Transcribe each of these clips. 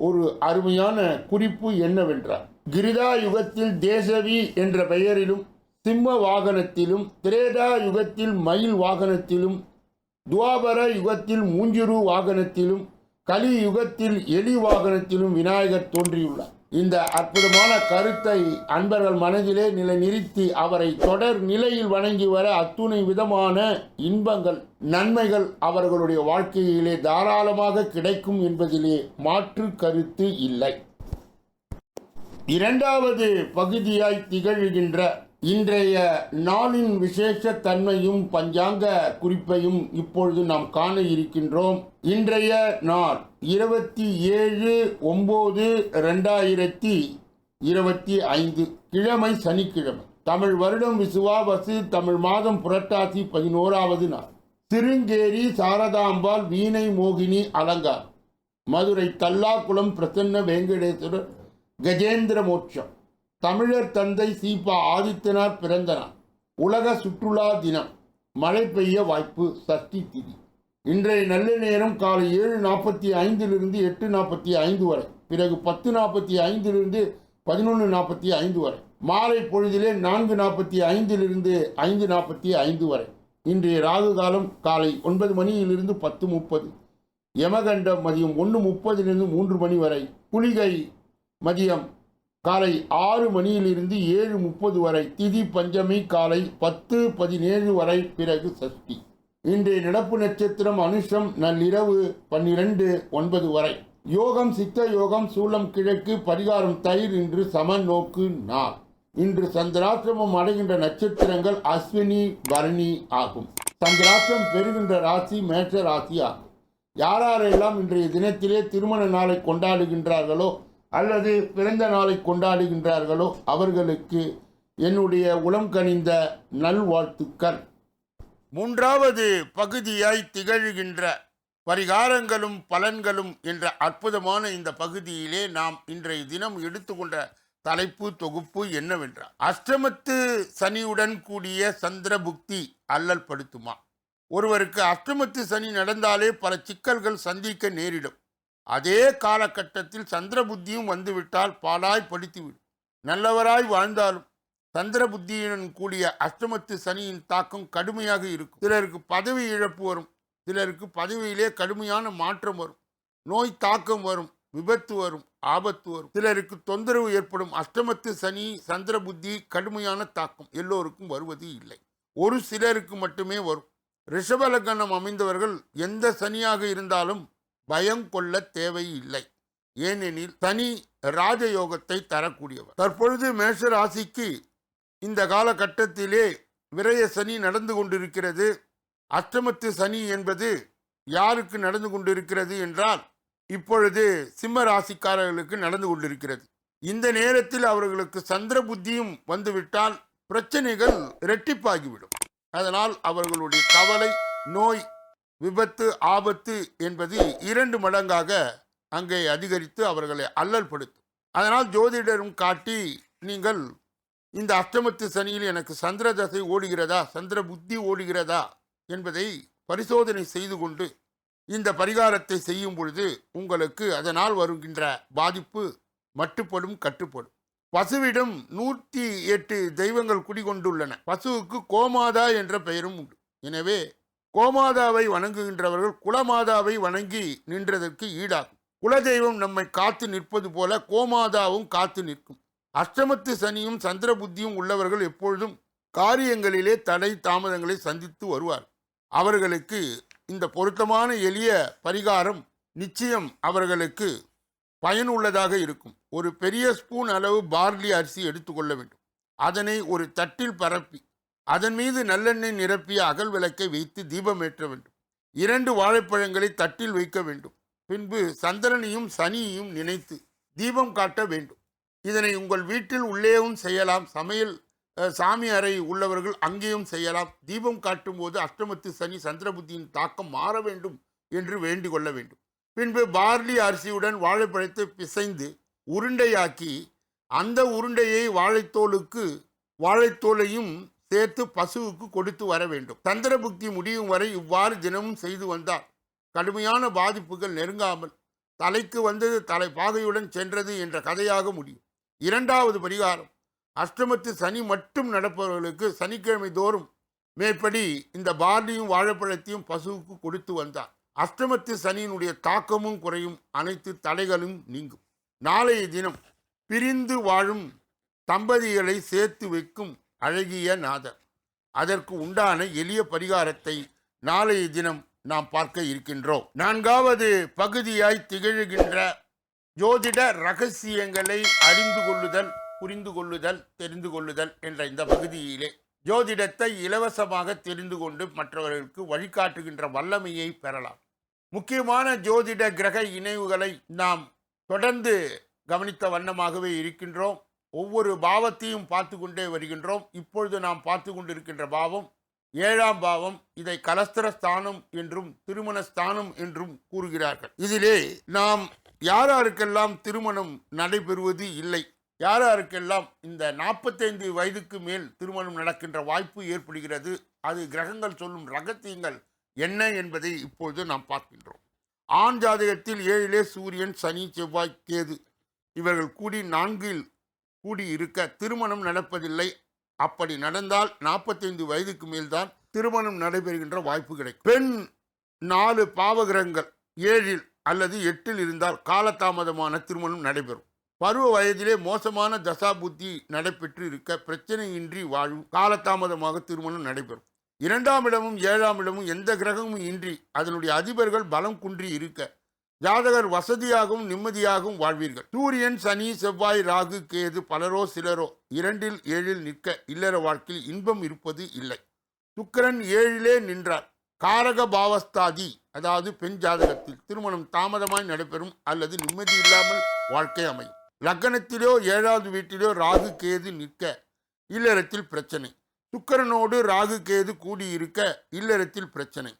ஒரு அருமையான குறிப்பு என்னவென்றால் கிரிதா யுகத்தில் தேசவி என்ற பெயரிலும் சிம்ம வாகனத்திலும் திரேதா யுகத்தில் மயில் வாகனத்திலும் துவாபர யுகத்தில் மூஞ்சுரு வாகனத்திலும் கலி யுகத்தில் எலி வாகனத்திலும் விநாயகர் தோன்றியுள்ளார். இந்த அற்புதமான கருத்தை அன்பர்கள் மனதிலே நிலைநிறுத்தி அவரை தொடர் நிலையில் வணங்கி வர அத்துணை விதமான இன்பங்கள் நன்மைகள் அவர்களுடைய வாழ்க்கையிலே தாராளமாக கிடைக்கும் என்பதிலே மாற்று கருத்து இல்லை. இரண்டாவது பகுதியாய் திகழ்கின்ற இன்றைய நாளின் விசேஷ தன்மையும் பஞ்சாங்க குறிப்பையும் இப்பொழுது நாம் காண இருக்கின்றோம். இன்றைய நாள் இருபத்தி ஏழு ஒன்பது ரெண்டாயிரத்தி இருபத்தி ஐந்து கிழமை சனிக்கிழமை. தமிழ் வருடம் விசுவாவசு தமிழ் மாதம் புரட்டாசி பதினோராவது நாள். சிருங்கேரி சாரதாம்பாள் வீணை மோகினி அலங்கார் மதுரை தல்லாக்குளம் பிரசன்ன வெங்கடேஸ்வரர் கஜேந்திர மோட்சம். தமிழர் தந்தை சீபா ஆதித்தனார் பிறந்த நாள் உலக சுற்றுலா தினம். மழை பெய்ய வாய்ப்பு சஷ்டி திதி. இன்றைய நல்ல நேரம் காலை ஏழு நாற்பத்தி ஐந்திலிருந்து எட்டு நாற்பத்தி ஐந்து வரை. பிறகு பத்து நாற்பத்தி ஐந்திலிருந்து பதினொன்று நாற்பத்தி ஐந்து வரை. மாலை பொழுதிலே நான்கு நாற்பத்தி ஐந்திலிருந்து ஐந்து நாற்பத்தி ஐந்து வரை. இன்றைய ராகு காலம் காலை ஒன்பது மணியிலிருந்து பத்து முப்பது. யமகண்டம் மதியம் ஒன்று முப்பதிலிருந்து மூன்று மணி வரை. புலிகை மதியம் காலை ஆறு மணியிலிருந்து ஏழு முப்பது வரை திதி பஞ்சமி காலை பத்து பதினேழு வரை பிறகு சஷ்டி. இன்றைய நடப்பு நட்சத்திரம் அனுஷம் நள்ளிரவு பன்னிரண்டு ஒன்பது வரை. யோகம் சித்த யோகம் சூளம் கிழக்கு பரிகாரம் தயிர் இன்று சம நோக்கு நாள். இன்று சந்திராசிரமம் அடைகின்ற நட்சத்திரங்கள் அஸ்வினி பரணி ஆகும். சந்திராசிரம் பெறுகின்ற ராசி மேஷ ராசி ஆகும் யாரெல்லாம் இன்றைய தினத்திலே திருமண நாளை கொண்டாடுகின்றார்களோ அல்லது பிறந்த நாளை கொண்டாடுகின்றார்களோ அவர்களுக்கு என்னுடைய உளம் கனிந்த நல்வாழ்த்துக்கள். மூன்றாவது பகுதியாய் திகழ்கின்ற பரிகாரங்களும் பலன்களும் என்ற அற்புதமான இந்த பகுதியிலே நாம் இன்றைய தினம் எடுத்துக்கொண்ட தலைப்பு தொகுப்பு என்னவென்றால் அஷ்டமத்து சனியுடன் கூடிய சந்திர புக்தி அல்லல் படுத்துமா. ஒருவருக்கு அஷ்டமத்து சனி நடந்தாலே பல சிக்கல்கள் சந்திக்க நேரிடும். அதே காலகட்டத்தில் சந்திர புத்தியும் வந்துவிட்டால் பாலாய் படித்துவிடும். நல்லவராய் வாழ்ந்தாலும் சந்திர புத்தியுடன் கூடிய அஷ்டமத்து சனியின் தாக்கம் கடுமையாக இருக்கும். சிலருக்கு பதவி இழப்பு வரும். சிலருக்கு பதவியிலே கடுமையான மாற்றம் வரும். நோய் தாக்கம் வரும். விபத்து வரும். ஆபத்து வரும். சிலருக்கு தொந்தரவு ஏற்படும். அஷ்டமத்து சனி சந்திர புத்தி கடுமையான தாக்கம். எல்லோருக்கும் வருவது இல்லை. ஒரு சிலருக்கு மட்டுமே வரும். ரிஷபலக்கணம் அமைந்தவர்கள் எந்த சனியாக இருந்தாலும் பயம் கொள்ள தேவையில்லை. ஏனெனில் சனி ராஜயோகத்தை தரக்கூடியவர். தற்பொழுது மேஷ ராசிக்கு இந்த காலகட்டத்திலே விரய சனி நடந்து கொண்டிருக்கிறது. அஷ்டமத்து சனி என்பது யாருக்கு நடந்து கொண்டிருக்கிறது என்றால் இப்பொழுது சிம்ம ராசிக்காரர்களுக்கு நடந்து கொண்டிருக்கிறது. இந்த நேரத்தில் அவர்களுக்கு சந்திர புத்தியும் வந்துவிட்டால் பிரச்சனைகள் இரட்டிப்பாகிவிடும். அதனால் அவர்களுடைய கவலை நோய் விபத்து ஆபத்து என்பது இரண்டு மடங்காக அங்கே அதிகரித்து அவர்களை அல்லல்படுத்தும் அதனால் ஜோதிடரும் காட்டி நீங்கள் இந்த அஷ்டமத்து சனியில் எனக்கு சந்திர தசை ஓடுகிறதா சந்திர புத்தி ஓடுகிறதா? என்பதை பரிசோதனை செய்து கொண்டு இந்த பரிகாரத்தை செய்யும் பொழுது உங்களுக்கு அதனால் வருகின்ற பாதிப்பு மட்டுப்படும் கட்டுப்படும். பசுவிடம் நூற்றி எட்டு தெய்வங்கள் குடிகொண்டுள்ளன. பசுவுக்கு கோமாதா என்ற பெயரும் உண்டு. எனவே கோமாதாவை வணங்குகின்றவர்கள் குலமாதாவை வணங்கி நின்றதற்கு ஈடாகும். குலதெய்வம் நம்மை காத்து நிற்பது போல கோமாதாவும் காத்து நிற்கும். அஷ்டமத்து சனியும் சந்திர புத்தியும் உள்ளவர்கள் எப்பொழுதும் காரியங்களிலே தடை தாமதங்களை சந்தித்து வருவார் அவர்களுக்கு இந்த பொருத்தமான எளிய பரிகாரம் நிச்சயம் அவர்களுக்கு பயனுள்ளதாக இருக்கும். ஒரு பெரிய ஸ்பூன் அளவு பார்லி அரிசி எடுத்துக்கொள்ள வேண்டும். அதனை ஒரு தட்டில் பரப்பி அதன் மீது நல்லெண்ணெய் நிரப்பிய அகல் விளக்கை வைத்து தீபம் ஏற்ற வேண்டும். இரண்டு வாழைப்பழங்களை தட்டில் வைக்க வேண்டும். பின்பு சந்திரனையும் சனியையும் நினைத்து தீபம் காட்ட வேண்டும். இதனை உங்கள் வீட்டில் உள்ளேயும் செய்யலாம். சமையல் சாமி அறை உள்ளவர்கள் அங்கேயும் செய்யலாம். தீபம் காட்டும் போது அஷ்டமத்து சனி சந்திரபுத்தியின் தாக்கம் மாற வேண்டும் என்று வேண்டிக் கொள்ள வேண்டும். பின்பு பார்லி அரிசியுடன் வாழைப்பழத்தை பிசைந்து உருண்டையாக்கி அந்த உருண்டையை வாழைத்தோலுக்கு வாழைத்தோலையும் சேர்த்து பசுவுக்கு கொடுத்து வர வேண்டும். சந்திரபுக்தி முடியும் வரை இவ்வாறு தினமும் செய்து வந்தார். கடுமையான பாதிப்புகள் நெருங்காமல் தலைக்கு வந்தது தலை பாகையுடன் சென்றது என்ற கதையாக முடியும். இரண்டாவது பரிகாரம். அஷ்டமத்து சனி மட்டும் நடப்பவர்களுக்கு சனிக்கிழமை தோறும் மேற்படி இந்த பார்லியும் வாழைப்பழத்தையும் பசுவுக்கு கொடுத்து வந்தார். அஷ்டமத்து சனியினுடைய தாக்கமும் குறையும். அனைத்து தடைகளும் நீங்கும். நாளைய தினம் பிரிந்து வாழும் தம்பதிகளை சேர்த்து வைக்கும் அழகிய நாதர். அதற்கு உண்டான எளிய பரிகாரத்தை நாளைய தினம் நாம் பார்க்க இருக்கின்றோம். நான்காவது பகுதியாய் திகழ்கின்ற ஜோதிட ரகசியங்களை அறிந்து கொள்ளுதல் புரிந்து கொள்ளுதல் தெரிந்து கொள்ளுதல் என்ற இந்த பகுதியிலே ஜோதிடத்தை இலவசமாக தெரிந்து கொண்டு மற்றவர்களுக்கு வழிகாட்டுகின்ற வல்லமையை பெறலாம். முக்கியமான ஜோதிட கிரக இணைவுகளை நாம் தொடர்ந்து கவனித்த வண்ணமாகவே இருக்கின்றோம். ஒவ்வொரு பாவத்தையும் பார்த்து கொண்டே வருகின்றோம். இப்பொழுது நாம் பார்த்து கொண்டிருக்கின்ற பாவம் ஏழாம் பாவம். இதை கலஸ்தர ஸ்தானம் என்றும் திருமண ஸ்தானம் என்றும் கூறுகிறார்கள். இதிலே நாம் யாராருக்கெல்லாம் திருமணம் நடைபெறுவது இல்லை யாராருக்கெல்லாம் இந்த நாற்பத்தைந்து வயதுக்கு மேல் திருமணம் நடக்கின்ற வாய்ப்பு ஏற்படுகிறது அது கிரகங்கள் சொல்லும் ரகசியங்கள் என்ன என்பதை இப்பொழுது நாம் பார்க்கின்றோம். ஆண் ஜாதகத்தில் ஏழிலே சூரியன் சனி செவ்வாய் கேது இவர்கள் கூடி நான்கில் கூடி இருக்க திருமணம் நடப்பதில்லை. அப்படி நடந்தால் நாற்பத்தைந்து வயதுக்கு மேல்தான் திருமணம் நடைபெறுகின்ற வாய்ப்பு கிடைக்கும். பெண் நாலு பாவகிரகங்கள் ஏழில் அல்லது எட்டில் இருந்தால் காலதாமதமான திருமணம் நடைபெறும். பருவ வயதிலே மோசமான தசா புத்தி நடைபெற்று இருக்க பிரச்சனையின்றி வாழும் காலதாமதமாக திருமணம் நடைபெறும். இரண்டாம் இடமும் ஏழாம் இடமும் எந்த கிரகமும் இன்றி அதனுடைய அதிபர்கள் பலம் குன்றி இருக்க ஜாதகர் வசதியாகவும் நிம்மதியாகவும் வாழ்வீர்கள். சூரியன் சனி செவ்வாய் ராகு கேது பலரோ சிலரோ இரண்டில் ஏழில் நிற்க இல்லற வாழ்க்கையில் இன்பம் இருப்பது இல்லை. சுக்கரன் ஏழிலே நின்றார். காரக பாவஸ்தாதி அதாவது பெண் ஜாதகத்தில் திருமணம் தாமதமாய் நடைபெறும் அல்லது நிம்மதி இல்லாமல் வாழ்க்கை அமையும். லக்னத்திலோ ஏழாவது வீட்டிலோ ராகு கேது நிற்க இல்லறத்தில் பிரச்சனை. சுக்கரனோடு ராகு கேது கூடியிருக்க இல்லறத்தில் பிரச்சனை.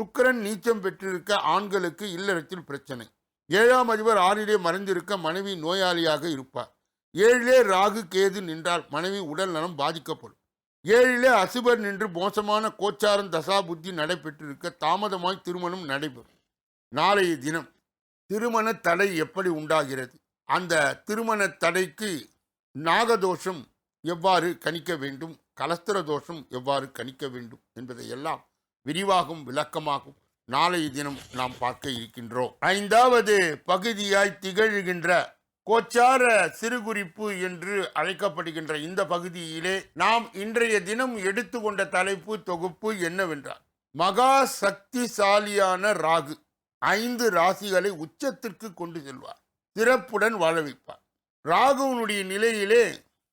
சுக்கரன் நீச்சம் பெற்றிருக்க ஆண்களுக்கு இல்லறத்தில் பிரச்சனை. ஏழாம் அதிபர் ஆறிலே மறைந்திருக்க மனைவி நோயாளியாக இருப்பார். ஏழிலே ராகு கேது நின்றால் மனைவி உடல் நலம் பாதிக்கப்படும். ஏழிலே அசுபர் நின்று மோசமான கோச்சாரம் தசா புத்தி நடைபெற்றிருக்க தாமதமாய் திருமணம் நடைபெறும். நாளைய தினம் திருமண தடை எப்படி உண்டாகிறது? அந்த திருமண தடைக்கு நாகதோஷம் எவ்வாறு கணிக்க வேண்டும்? கலஸ்திர தோஷம் எவ்வாறு கணிக்க வேண்டும்? என்பதையெல்லாம் விரிவாகும் விளக்கமாகும் நாளைய தினம் நாம் பார்க்க இருக்கின்றோம். ஐந்தாவது பகுதியாய் திகழ்கின்ற கோச்சார சிறுகுறிப்பு என்று அழைக்கப்படுகின்ற இந்த பகுதியிலே நாம் இன்றைய தினம் எடுத்துக்கொண்ட தலைப்பு தொகுப்பு என்னவென்றால் மகா சக்திசாலியான ராகு ஐந்து ராசிகளை உச்சத்திற்கு கொண்டு செல்வார். சிறப்புடன் வாழ வைப்பார். ராகுவனுடைய நிலையிலே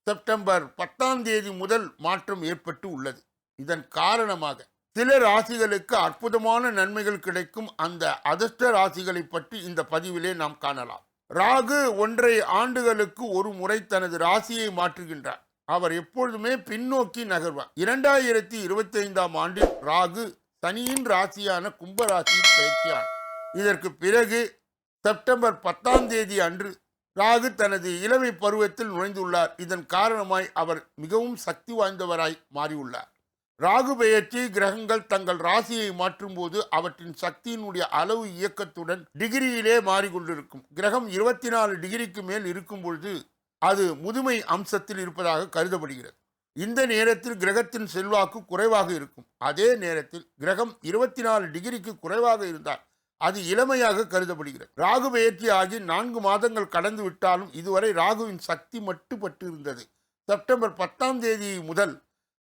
செப்டம்பர் பத்தாம் தேதி முதல் மாற்றம் ஏற்பட்டு உள்ளது. இதன் காரணமாக சில ராசிகளுக்கு அற்புதமான நன்மைகள் கிடைக்கும். அந்த அதிர்ஷ்ட ராசிகளை பற்றி இந்த பதிவிலே நாம் காணலாம். ராகு ஒன்றை ஆண்டுகளுக்கு ஒரு முறை தனது ராசியை மாற்றுகின்றார். அவர் எப்பொழுதுமே பின்னோக்கி நகர்வார். இரண்டாயிரத்தி இருபத்தி ஐந்தாம் ஆண்டில் ராகு சனியின் ராசியான கும்பராசியில் பயிற்சியார் இதற்கு பிறகு செப்டம்பர் பத்தாம் தேதி அன்று ராகு தனது இளமை பருவத்தில் நுழைந்துள்ளார். இதன் காரணமாய் அவர் மிகவும் சக்தி வாய்ந்தவராய் மாறியுள்ளார். ராகு பெயர்ச்சி கிரகங்கள் தங்கள் ராசியை மாற்றும்போது அவற்றின் சக்தியினுடைய அளவு இயக்கத்துடன் டிகிரியிலே மாறிக்கொண்டிருக்கும். கிரகம் இருபத்தி நாலு டிகிரிக்கு மேல் இருக்கும் பொழுது அது முதுமை அம்சத்தில் இருப்பதாக கருதப்படுகிறது. இந்த நேரத்தில் கிரகத்தின் செல்வாக்கு குறைவாக இருக்கும். அதே நேரத்தில் கிரகம் இருபத்தி நாலு டிகிரிக்கு குறைவாக இருந்தால் அது இளமையாக கருதப்படுகிறது. ராகு பெயர்ச்சி ஆகி நான்கு மாதங்கள் கடந்து விட்டாலும் இதுவரை ராகுவின் சக்தி மட்டுப்பட்டு இருந்தது செப்டம்பர் பத்தாம் தேதி முதல்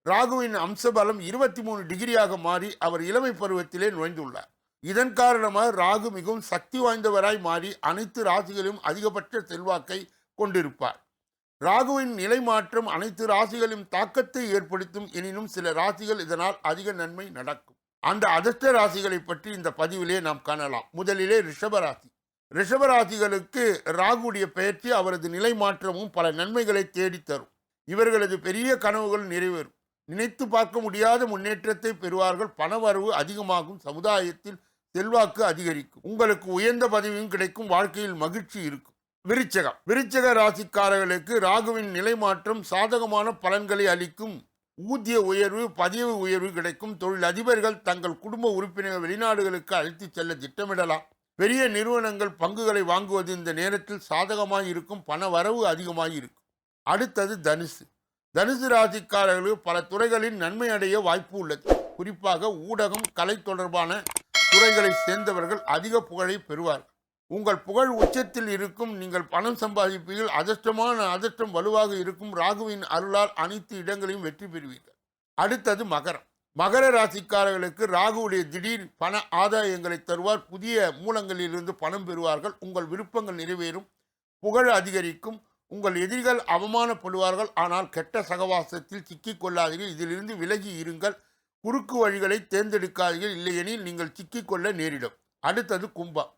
ராகுவின் அம்சபலம் இருபத்தி மூணு டிகிரியாக மாறி அவர் இளமை பருவத்திலே நுழைந்துள்ளார். இதன் காரணமாக ராகு மிகவும் சக்தி வாய்ந்தவராய் மாறி அனைத்து ராசிகளிலும் அதிகபட்ச செல்வாக்கை கொண்டிருப்பார். ராகுவின் நிலை மாற்றம் அனைத்து ராசிகளிலும் தாக்கத்தை ஏற்படுத்தும் எனினும் சில ராசிகள் இதனால் அதிக நன்மை நடக்கும். அந்த அதிர்ஷ்ட ராசிகளை பற்றி இந்த பதிவிலே நாம் காணலாம். முதலிலே ரிஷபராசி ரிஷபராசிகளுக்கு ராகுடைய பெயர்ச்சி அவரது நிலை மாற்றமும் பல நன்மைகளை தேடித் தரும் இவர்களது பெரிய கனவுகள் நிறைவேறும். நினைத்து பார்க்க முடியாத முன்னேற்றத்தை பெறுவார்கள். பணவரவு அதிகமாகும். சமுதாயத்தில் செல்வாக்கு அதிகரிக்கும். உங்களுக்கு உயர்ந்த பதவியும் கிடைக்கும். வாழ்க்கையில் மகிழ்ச்சி இருக்கும். விருச்சகம். விருச்சக ராசிக்காரர்களுக்கு ராகுவின் நிலை மாற்றம் சாதகமான பலன்களை அளிக்கும். ஊதிய உயர்வு பதவி உயர்வு கிடைக்கும். தொழில் அதிபர்கள் தங்கள் குடும்ப உறுப்பினர்கள் வெளிநாடுகளுக்கு அழைத்துச் செல்ல திட்டமிடலாம். பெரிய நிறுவனங்கள் பங்குகளை வாங்குவது இந்த நேரத்தில் சாதகமாக இருக்கும். பண வரவு அதிகமாக இருக்கும். அடுத்தது தனுசு. தனுசு ராசிக்காரர்களுக்கு பல துறைகளில் நன்மை அடைய வாய்ப்பு உள்ளது. குறிப்பாக ஊடகம் கலை தொடர்பான துறைகளை சேர்ந்தவர்கள் அதிக புகழை பெறுவார்கள் உங்கள் புகழ் உச்சத்தில் இருக்கும் நீங்கள் பணம் சம்பாதிப்பீர்கள் அதிர்ஷ்டமான அதிர்ஷ்டம் வலுவாக இருக்கும் ராகுவின் அருளால் அனைத்து இடங்களையும் வெற்றி பெறுவீர்கள். அடுத்தது மகரம். மகர ராசிக்காரர்களுக்கு ராகுவுடைய திடீர் பண ஆதாயங்களை தருவார். புதிய மூலங்களிலிருந்து பணம் பெறுவார்கள். உங்கள் விருப்பங்கள் நிறைவேறும். புகழ் அதிகரிக்கும். உங்கள் எதிரிகள் அவமானப்படுவார்கள். ஆனால் கெட்ட சகவாசத்தில் சிக்கிக்கொள்ளாதீர்கள். இதிலிருந்து விலகி இருங்கள். குறுக்கு வழிகளை தேர்ந்தெடுக்காதீர்கள். இல்லையெனில் நீங்கள் சிக்கிக்கொள்ள நேரிடும். அடுத்தது கும்பம்.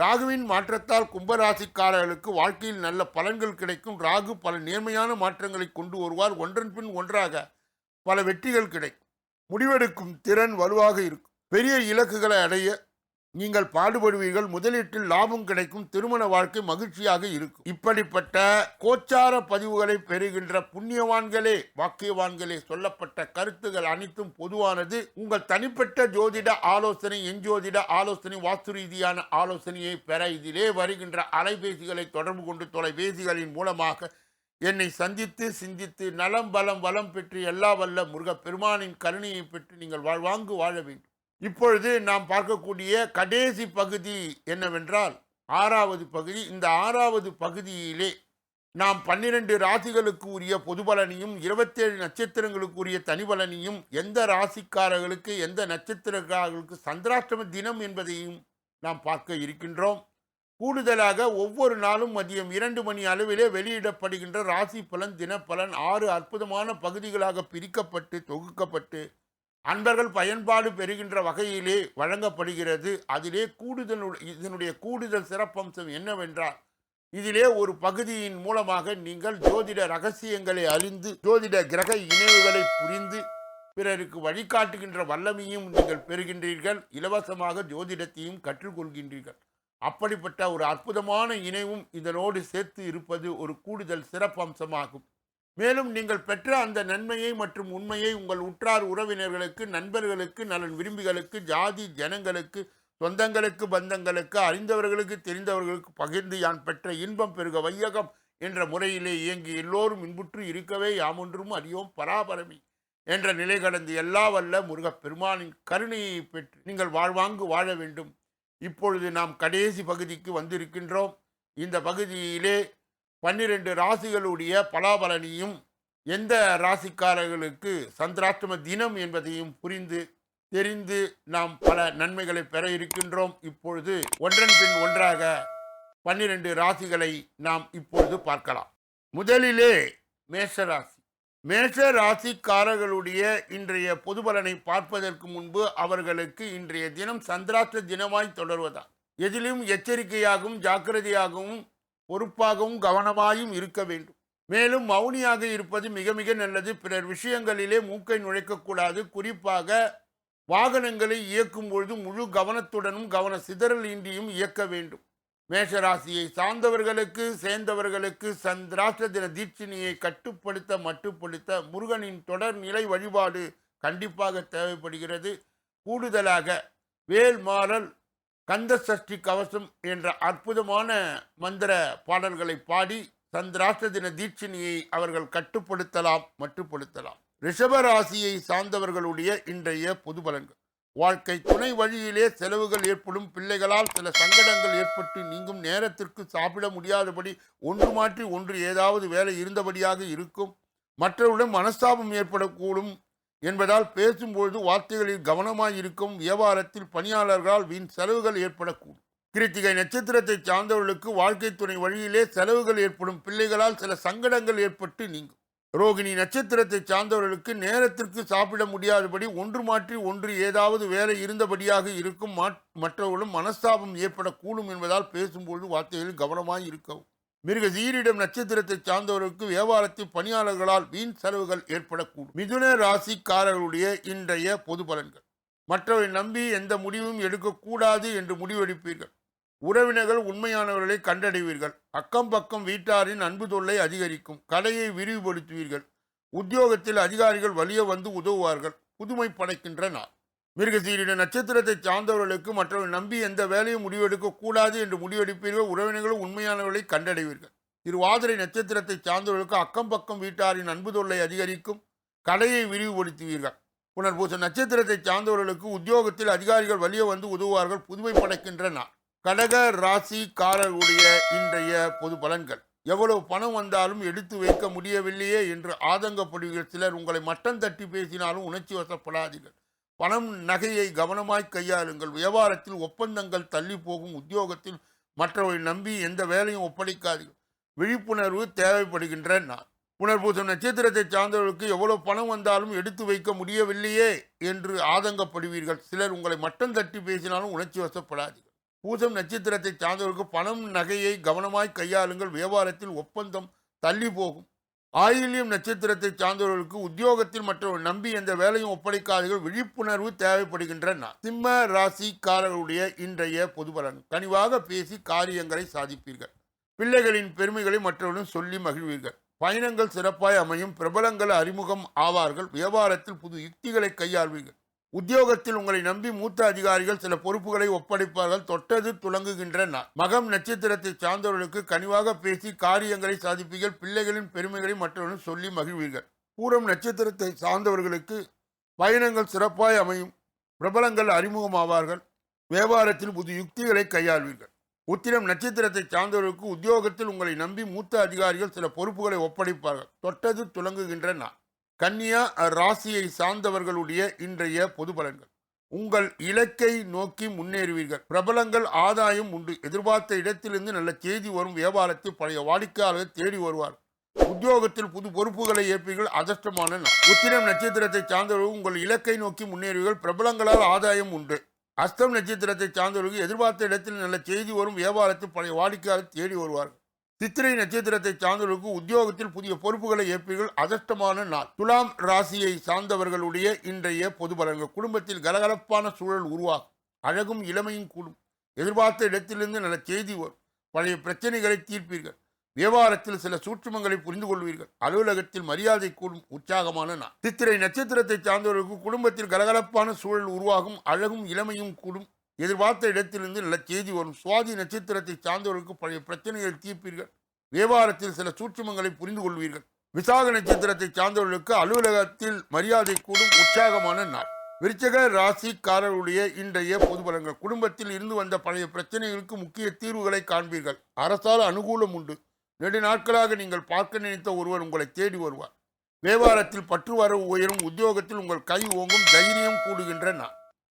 ராகுவின் மாற்றத்தால் கும்பராசிக்காரர்களுக்கு வாழ்க்கையில் நல்ல பலன்கள் கிடைக்கும். ராகு பல நேர்மையான மாற்றங்களை கொண்டு வருவார். ஒன்றன் பின் ஒன்றாக பல வெற்றிகள் கிடைக்கும். முடிவெடுக்கும் திறன் வலுவாக இருக்கும். பெரிய இலக்குகளை அடைய நீங்கள் பாடுபடுவீர்கள். முதலீட்டில் லாபம் கிடைக்கும். திருமண வாழ்க்கை மகிழ்ச்சியாக இருக்கும். இப்படிப்பட்ட கோச்சார பதிவுகளை பெறுகின்ற புண்ணியவான்களே வாக்கியவான்களே சொல்லப்பட்ட கருத்துகள் அனைத்தும் பொதுவானது. உங்கள் தனிப்பட்ட ஜோதிட ஆலோசனை எஞ்சோதிட ஆலோசனை வாஸ்து ரீதியான ஆலோசனையை பெற இதிலே வருகின்ற அலைபேசிகளை தொடர்பு கொண்டு தொலைபேசிகளின் மூலமாக என்னை சந்தித்து சிந்தித்து நலம் பலம் வளம் பெற்று எல்லா வல்ல முருகப் பெருமானின் கருணையை பெற்று நீங்கள் வாழ்வாங்கு வாழ வேண்டும். இப்பொழுது நாம் பார்க்கக்கூடிய கடைசி பகுதி என்னவென்றால் ஆறாவது பகுதி. இந்த ஆறாவது பகுதியிலே நாம் பன்னிரண்டு ராசிகளுக்கு உரிய பொது பலனையும் இருபத்தேழு நட்சத்திரங்களுக்கு உரிய தனிபலனையும் எந்த ராசிக்காரர்களுக்கு எந்த நட்சத்திரக்காரர்களுக்கு சந்திராஷ்டம தினம் என்பதையும் நாம் பார்க்க இருக்கின்றோம். கூடுதலாக ஒவ்வொரு நாளும் மதியம் இரண்டு மணி அளவிலே வெளியிடப்படுகின்ற ராசி பலன் தினப்பலன் ஆறு அற்புதமான பகுதிகளாக பிரிக்கப்பட்டு தொகுக்கப்பட்டு அன்பர்கள் பயன்பாடு பெறுகின்ற வகையிலே வழங்கப்படுகிறது. அதிலே கூடுதல் இதனுடைய கூடுதல் சிறப்பம்சம் என்னவென்றால் இதிலே ஒரு பகுதியின் மூலமாக நீங்கள் ஜோதிட ரகசியங்களை அறிந்து ஜோதிட கிரக இணைவுகளை புரிந்து பிறருக்கு வழிகாட்டுகின்ற வல்லமையும் நீங்கள் பெறுகின்றீர்கள். இலவசமாக ஜோதிடத்தையும் கற்றுக்கொள்கின்றீர்கள். அப்படிப்பட்ட ஒரு அற்புதமான இணைவும் இதனோடு சேர்த்து இருப்பது ஒரு கூடுதல் சிறப்பம்சமாகும். மேலும் நீங்கள் பெற்ற அந்த நன்மையை மற்றும் உண்மையை உங்கள் உற்றார் உறவினர்களுக்கு நண்பர்களுக்கு நலன் விரும்பிகளுக்கு ஜாதி ஜனங்களுக்கு சொந்தங்களுக்கு பந்தங்களுக்கு அறிந்தவர்களுக்கு தெரிந்தவர்களுக்கு பகிர்ந்து யான் பெற்ற இன்பம் பெருக வையகம் என்ற முறையிலே இயங்கி எல்லோரும் இன்புற்று இருக்கவே யாமொன்றும் அறியோம் பராபரமி என்ற நிலை கடந்து எல்லா வல்ல முருகப் பெருமானின் கருணையை பெற்று நீங்கள் வாழ்வாங்கு வாழ வேண்டும். இப்பொழுது நாம் கடைசி பகுதிக்கு வந்திருக்கின்றோம். இந்த பகுதியிலே பன்னிரெண்டு ராசிகளுடைய பலாபலனையும் எந்த ராசிக்காரர்களுக்கு சந்திராஷ்டம தினம் என்பதையும் புரிந்து தெரிந்து நாம் பல நன்மைகளை பெற இருக்கின்றோம். இப்பொழுது ஒன்றன் பின் ஒன்றாக பன்னிரண்டு ராசிகளை நாம் இப்பொழுது பார்க்கலாம். முதலிலே மேஷராசி. மேஷ ராசிக்காரர்களுடைய இன்றைய பொது பலனை பார்ப்பதற்கு முன்பு அவர்களுக்கு இன்றைய தினம் சந்திராஷ்ட தினமாய் தொடர்வதா எதிலும் எச்சரிக்கையாகவும் ஜாக்கிரதையாகவும் பொறுப்பாகவும் கவனமாயும் இருக்க வேண்டும். மேலும் மௌனியாக இருப்பது மிக மிக நல்லது. பிறர் விஷயங்களிலே மூக்கை நுழைக்கக்கூடாது. குறிப்பாக வாகனங்களை இயக்கும் பொழுது முழு கவனத்துடனும் கவன சிதறல் இன்றியும் இயக்க வேண்டும். மேஷராசியை சார்ந்தவர்களுக்கு சேர்ந்தவர்களுக்கு சந்திராஷ்ட தின தீட்சிணியை கட்டுப்படுத்த மட்டுப்படுத்த முருகனின் தொடர் நிலை வழிபாடு கண்டிப்பாக தேவைப்படுகிறது. கூடுதலாக வேல் மாறல் கந்த சஷ்டி கவசம் என்ற அற்புதமான மந்திர பாடல்களை பாடி சந்திராஷ்ட தின தீட்சிணியை அவர்கள் கட்டுப்படுத்தலாம் மட்டுப்படுத்தலாம். ரிஷபராசியை சார்ந்தவர்களுடைய இன்றைய பொது பலன்கள். வாழ்க்கை துணை வழியிலே செலவுகள் ஏற்படும் பிள்ளைகளால் சில சங்கடங்கள் ஏற்பட்டு நீங்கும் நேரத்திற்கு சாப்பிட முடியாதபடி ஒன்று மாற்றி ஒன்று ஏதாவது வேலை இருந்தபடியாக இருக்கும். மற்றவருடன் மனஸ்தாபம் ஏற்படக்கூடும் என்பதால் பேசும்பொழுது வார்த்தைகளில் கவனமாய் இருக்கும் வியாபாரத்தில் பணியாளர்களால் வீண் செலவுகள் ஏற்படக்கூடும். கிருத்திகை நட்சத்திரத்தை சார்ந்தவர்களுக்கு வாழ்க்கை துணை வழியிலே செலவுகள் ஏற்படும். பிள்ளைகளால் சில சங்கடங்கள் ஏற்பட்டு நீங்கும். ரோகிணி நட்சத்திரத்தை சார்ந்தவர்களுக்கு நேரத்திற்கு சாப்பிட முடியாதபடி ஒன்று மாற்றி ஒன்று ஏதாவது வேலை இருந்தபடியாக இருக்கும். மற்றவர்களும் மனஸ்தாபம் ஏற்படக்கூடும் என்பதால் பேசும்பொழுது வார்த்தைகளில் கவனமாய் இருக்கவும். மிருக சீரிடம் நட்சத்திரத்தை சார்ந்தவர்களுக்கு வியாபாரத்தில் பணியாளர்களால் வீண் செலவுகள் ஏற்படக்கூடும். மிதுன ராசிக்காரர்களுடைய இன்றைய பொது பலன்கள். மற்றவரை நம்பி எந்த முடிவும் எடுக்கக்கூடாது என்று முடிவெடுப்பீர்கள். உறவினர்கள் உண்மையானவர்களை கண்டடைவீர்கள். அக்கம் பக்கம் வீட்டாரின் அன்பு தொல்லை அதிகரிக்கும். கடையை விரிவுபடுத்துவீர்கள். உத்தியோகத்தில் அதிகாரிகள் வலிய வந்து உதவுவார்கள். புதுமை படைக்கின்ற நாள். மிருகசீரிட நட்சத்திரத்தை சார்ந்தவர்களுக்கு மற்றவர்கள் நம்பி எந்த வேலையும் முடிவெடுக்க கூடாது என்று முடிவெடுப்பீர்கள். உறவினர்களும் உண்மையானவர்களை கண்டடைவீர்கள். திருவாதிரை நட்சத்திரத்தை சார்ந்தவர்களுக்கு அக்கம் பக்கம் வீட்டாரின் அன்பு தொல்லை அதிகரிக்கும் கடையை விரிவுபடுத்துவீர்கள். புனர்பூச நட்சத்திரத்தை சார்ந்தவர்களுக்கு உத்தியோகத்தில் அதிகாரிகள் வலிய வந்து உதவுவார்கள். புதுமை படைக்கின்ற நாள் கடக ராசிக்காரர்களுடைய இன்றைய பொது பலன்கள். எவ்வளவு பணம் வந்தாலும் எடுத்து வைக்க முடியவில்லையே என்று ஆதங்கப்படுவீர்கள். சிலர் உங்களை மட்டம் தட்டி பேசினாலும் உணர்ச்சி வசப்படாதீர்கள். பணம் நகையை கவனமாய் கையாளுங்கள். வியாபாரத்தில் ஒப்பந்தங்கள் தள்ளி போகும். உத்தியோகத்தில் மற்றவரை நம்பி எந்த வேலையும் ஒப்படைக்காதீர்கள் விழிப்புணர்வு தேவைப்படுகின்ற நான் புனர்பூசம் நட்சத்திரத்தை சார்ந்தவர்களுக்கு எவ்வளவு பணம் வந்தாலும் எடுத்து வைக்க முடியவில்லையே என்று ஆதங்கப்படுவீர்கள். சிலர் உங்களை மட்டம் தட்டி பேசினாலும் உணர்ச்சி வசப்படாதீர்கள். பூசம் நட்சத்திரத்தை சார்ந்தவர்களுக்கு பணம் நகையை கவனமாய் கையாளுங்கள். வியாபாரத்தில் ஒப்பந்தம் தள்ளி போகும். ஆயில்யம் நட்சத்திரத்தை சார்ந்தவர்களுக்கு உத்தியோகத்தில் மற்றவர்கள் நம்பி எந்த வேலையும் ஒப்படைக்காதீர்கள். விழிப்புணர்வு தேவைப்படுகின்ற சிம்ம ராசிக்காரர்களுடைய இன்றைய பொது பலன். கனிவாக பேசி காரியங்களை சாதிப்பீர்கள். பிள்ளைகளின் பெருமைகளை மற்றவர்களும் சொல்லி மகிழ்வீர்கள். பயணங்கள் சிறப்பாய் அமையும். பிரபலங்கள் அறிமுகம் ஆவார்கள். வியாபாரத்தில் புது யுக்திகளை கையாள்வீர்கள். உத்தியோகத்தில் உங்களை நம்பி மூத்த அதிகாரிகள் சில பொறுப்புகளை ஒப்படைப்பார்கள். தொட்டது துலங்குகின்ற மகம் நட்சத்திரத்தை சார்ந்தவர்களுக்கு கனிவாக பேசி காரியங்களை சாதிப்பீர்கள். பிள்ளைகளின் பெருமைகளை மற்றவர்களும் சொல்லி மகிழ்வீர்கள். பூரம் நட்சத்திரத்தை சார்ந்தவர்களுக்கு பயணங்கள் சிறப்பாய் அமையும். பிரபலங்கள் அறிமுகமாவார்கள். வியாபாரத்தில் புது யுக்திகளை கையாள்வீர்கள். உத்திரம் நட்சத்திரத்தை சார்ந்தவர்களுக்கு உத்தியோகத்தில் உங்களை நம்பி மூத்த அதிகாரிகள் சில பொறுப்புகளை ஒப்படைப்பார்கள். தொட்டது துலங்குகின்ற நான் கன்னியா ராசியை சார்ந்தவர்களுடைய இன்றைய பொது பலன்கள். உங்கள் இலக்கை நோக்கி முன்னேறுவீர்கள். பிரபலங்கள் ஆதாயம் உண்டு. எதிர்பார்த்த இடத்திலிருந்து நல்ல செய்தி வரும் வியாபாரத்தில் பழைய வாடிக்கையாளர்கள் தேடி வருவார் உத்தியோகத்தில் புது பொறுப்புகளை ஏற்பீர்கள். அதிர்ஷ்டமான உத்திரம் நட்சத்திரத்தை சார்ந்தவர்கள் உங்கள் இலக்கை நோக்கி முன்னேறுவீர்கள். பிரபலங்களால் ஆதாயம் உண்டு. அஸ்தம் நட்சத்திரத்தை சார்ந்தவர்கள் எதிர்பார்த்த இடத்தில் நல்ல செய்தி வரும் வியாபாரத்தில் பழைய வாடிக்கையாளர் தேடி வருவார்கள். சித்திரை நட்சத்திரத்தை சார்ந்தவர்களுக்கு உத்தியோகத்தில் புதிய பொறுப்புகளை ஏற்பீர்கள். அதிர்ஷ்டமான நாள். துலாம் ராசியை சார்ந்தவர்களுடைய இன்றைய பொது பலன்கள். குடும்பத்தில் கலகலப்பான சூழல் உருவாகும். அழகும் இளமையும் கூடும். எதிர்பார்த்த இடத்திலிருந்து நல்ல செய்தி வரும். பழைய பிரச்சனைகளை தீர்ப்பீர்கள். வியாபாரத்தில் சில சூட்சுமங்களை புரிந்து கொள்வீர்கள். அலுவலகத்தில் மரியாதை கூடும். உற்சாகமான நாள். சித்திரை நட்சத்திரத்தை சார்ந்தவர்களுக்கு குடும்பத்தில் கலகலப்பான சூழல் உருவாகும். அழகும் இளமையும் கூடும். எதிர்பார்த்த இடத்திலிருந்து நல்ல செய்தி வரும். சுவாதி நட்சத்திரத்தை சார்ந்தவர்களுக்கு பழைய பிரச்சனைகள் தீர்ப்பீர்கள். வியாபாரத்தில் சில சூட்சுமங்களை புரிந்து கொள்வீர்கள். விசாக நட்சத்திரத்தை சார்ந்தவர்களுக்கு அலுவலகத்தில் மரியாதை கூடும் உற்சாகமான நாள். விருச்சக ராசிக்காரருடைய இன்றைய பொது பலங்கள் குடும்பத்தில் இருந்து வந்த பழைய பிரச்சனைகளுக்கு முக்கிய தீர்வுகளை காண்பீர்கள். அரசால் அனுகூலம் உண்டு. நெடு நாட்களாக நீங்கள் பார்க்க நினைத்த ஒருவர் உங்களை தேடி வருவார். வியாபாரத்தில் பற்று வரவு உயரும். உத்தியோகத்தில் உங்கள் கை ஓங்கும். தைரியம் கூடுகின்ற நாள்.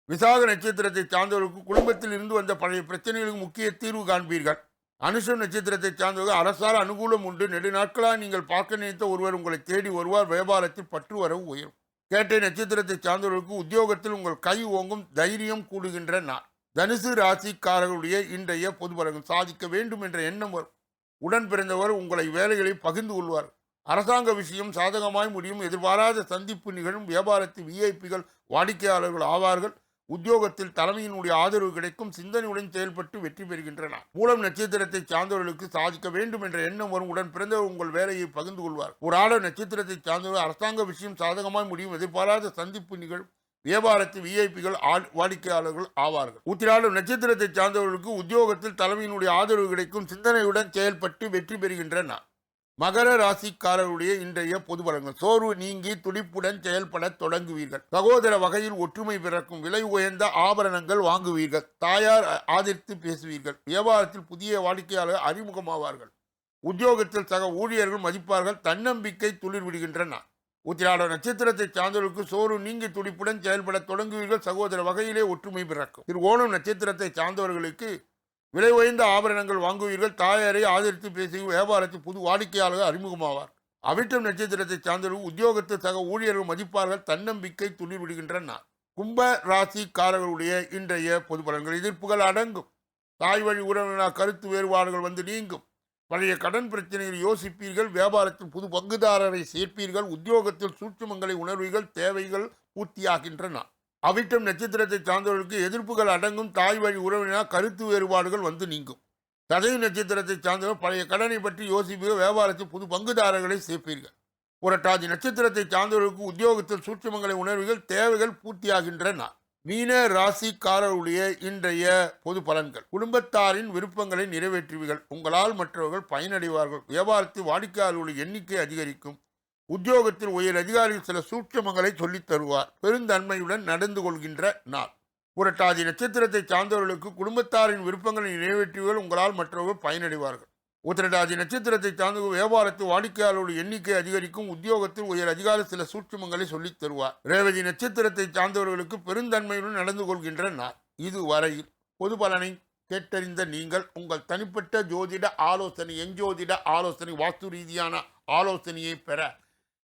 விசாக நட்சத்திரத்தை சார்ந்தவர்களுக்கு குடும்பத்தில் இருந்து வந்த பழைய பிரச்சனைகளுக்கு முக்கிய தீர்வு காண்பீர்கள். அனுஷம் நட்சத்திரத்தை சார்ந்தவர்கள் அரசால் அனுகூலம் உண்டு. நெடுநாட்களாக நீங்கள் பார்க்க நினைத்த ஒருவர் உங்களை தேடி வருவார். வியாபாரத்தில் பற்று வரவு உயரும். கேட்டை நட்சத்திரத்தை சார்ந்தவர்களுக்கு உத்தியோகத்தில் உங்கள் கை ஓங்கும் தைரியம் கூடுகின்ற நாள். தனுசு ராசிக்காரர்களுடைய இன்றைய பொது சாதிக்க வேண்டும் என்ற எண்ணம் வரும். உடன் பிறந்தவர் உங்களை வேலைகளை பகிர்ந்து கொள்வார். அரசாங்க விஷயம் சாதகமாய் முடியும். எதிர்பாராத சந்திப்பு நிகழும். வியாபாரத்தில் விஐபிகள் வாடிக்கையாளர்கள் ஆவார்கள். உத்தியோகத்தில் தலைமையினுடைய ஆதரவு கிடைக்கும் சிந்தனையுடன் செயல்பட்டு வெற்றி பெறுகின்றன. மூலம் நட்சத்திரத்தை சார்ந்தவர்களுக்கு சாதிக்க வேண்டும் என்ற எண்ணம் வரும் உடன் பிறந்தவர் உங்கள் வேலையை பகிர்ந்து கொள்வார். ஒரு ஆளர் நட்சத்திரத்தை சார்ந்தவர் அரசாங்க விஷயம் சாதகமாய் முடியும். எதிர்பாராத சந்திப்பு நிகழ்வு வியாபாரத்தில் விஐபிகள் வாடிக்கையாளர்கள் ஆவார்கள். உத்திராடம் நட்சத்திரத்தை சார்ந்தவர்களுக்கு உத்தியோகத்தில் தலைமையினுடைய ஆதரவு கிடைக்கும் சிந்தனையுடன் செயல்பட்டு வெற்றி பெறுகின்றன. மகர ராசிக்காரருடைய இன்றைய பொது பலன்கள் சோர்வு நீங்கி துடிப்புடன் செயல்பட தொடங்குவீர்கள். சகோதர வகையில் ஒற்றுமை பிறக்கும் விலை உயர்ந்த ஆபரணங்கள் வாங்குவீர்கள். தாயார் ஆதரித்து பேசுவீர்கள். வியாபாரத்தில் புதிய வாடிக்கையாளர் அறிமுகமாவார்கள். உத்தியோகத்தில் சக ஊழியர்கள் மதிப்பார்கள். தன்னம்பிக்கை துளிர் விடுகின்றன. உத்திராட நட்சத்திரத்தை சார்ந்தவர்களுக்கு சோறு நீங்கி துடிப்புடன் செயல்பட தொடங்குவீர்கள். சகோதர வகையிலே ஒற்றுமை பிறக்கும். திரு ஓணம் நட்சத்திரத்தை சார்ந்தவர்களுக்கு விலை உயர்ந்த ஆபரணங்கள் வாங்குவீர்கள். தாயாரை ஆதரித்து பேசி வியாபாரத்தில் புது வாடிக்கையாளர்கள் அறிமுகமாவார். அவிட்டம் நட்சத்திரத்தை சார்ந்தவர்கள் உத்தியோகத்தை சக ஊழியர்கள் மதிப்பார்கள். தன்னம்பிக்கை துளிர் விடுகின்ற நாள் கும்ப ராசிக்காரர்களுடைய இன்றைய பொது பலன்கள் எதிர்ப்புகள் அடங்கும். தாய் வழி உறவினர் கருத்து வேறுபாடுகள் வந்து நீங்கும். பழைய கடன் பிரச்சனைகள் யோசிப்பீர்கள். வியாபாரத்தில் புது பங்குதாரரை சேர்ப்பீர்கள். உத்தியோகத்தில் சூட்சுமங்களை உணர்வீர்கள். தேவைகள் பூர்த்தியாகின்றன. அவிட்டம் நட்சத்திரத்தை சார்ந்தவர்களுக்கு எதிர்ப்புகள் அடங்கும் தாய் வழி உறவினர் கருத்து வேறுபாடுகள் வந்து நீங்கும். சதவி நட்சத்திரத்தை சார்ந்தவர் பழைய கடனை பற்றி யோசிப்பீர்கள் வியாபாரத்தில் புது பங்குதாரர்களை சேர்ப்பீர்கள். புரட்டாதி நட்சத்திரத்தை சார்ந்தவர்களுக்கு உத்தியோகத்தில் சூட்சமங்களை உணர்வுகள் தேவைகள் பூர்த்தியாகின்றன. மீன ராசிக்காரருடைய இன்றைய பொது பலன்கள். குடும்பத்தாரின் விருப்பங்களை நிறைவேற்றுவீர்கள். உங்களால் மற்றவர்கள் பயனடைவார்கள். வியாபாரத்தில் வாடிக்கையாளர்களுடைய எண்ணிக்கை அதிகரிக்கும். உத்தியோகத்தில் உயர் அதிகாரிகள் சில சூட்சமங்களை சொல்லித் தருவார். பெருந்தன்மையுடன் நடந்து கொள்கின்ற நாள். புரட்டாதி நட்சத்திரத்தை சார்ந்தவர்களுக்கு குடும்பத்தாரின் விருப்பங்களை நிறைவேற்றுவீர்கள் உங்களால் மற்றவர்கள் பயனடைவார்கள். உத்திரட்டாதி நட்சத்திரத்தை சார்ந்த வியாபாரத்தில் வாடிக்கையாளர்களுடைய எண்ணிக்கை அதிகரிக்கும் உத்தியோகத்தில் உயர் அதிகாரி சில சூட்சுமங்களை சொல்லித் தருவார். ரேவதி நட்சத்திரத்தை சார்ந்தவர்களுக்கு பெருந்தன்மையுடன் நடந்து கொள்கின்ற நாள். இது வரையில் பொது பலனை கேட்டறிந்த நீங்கள் உங்கள் தனிப்பட்ட ஜோதிட ஆலோசனை எஞ்சோதிட ஆலோசனை வாஸ்து ரீதியான ஆலோசனையை பெற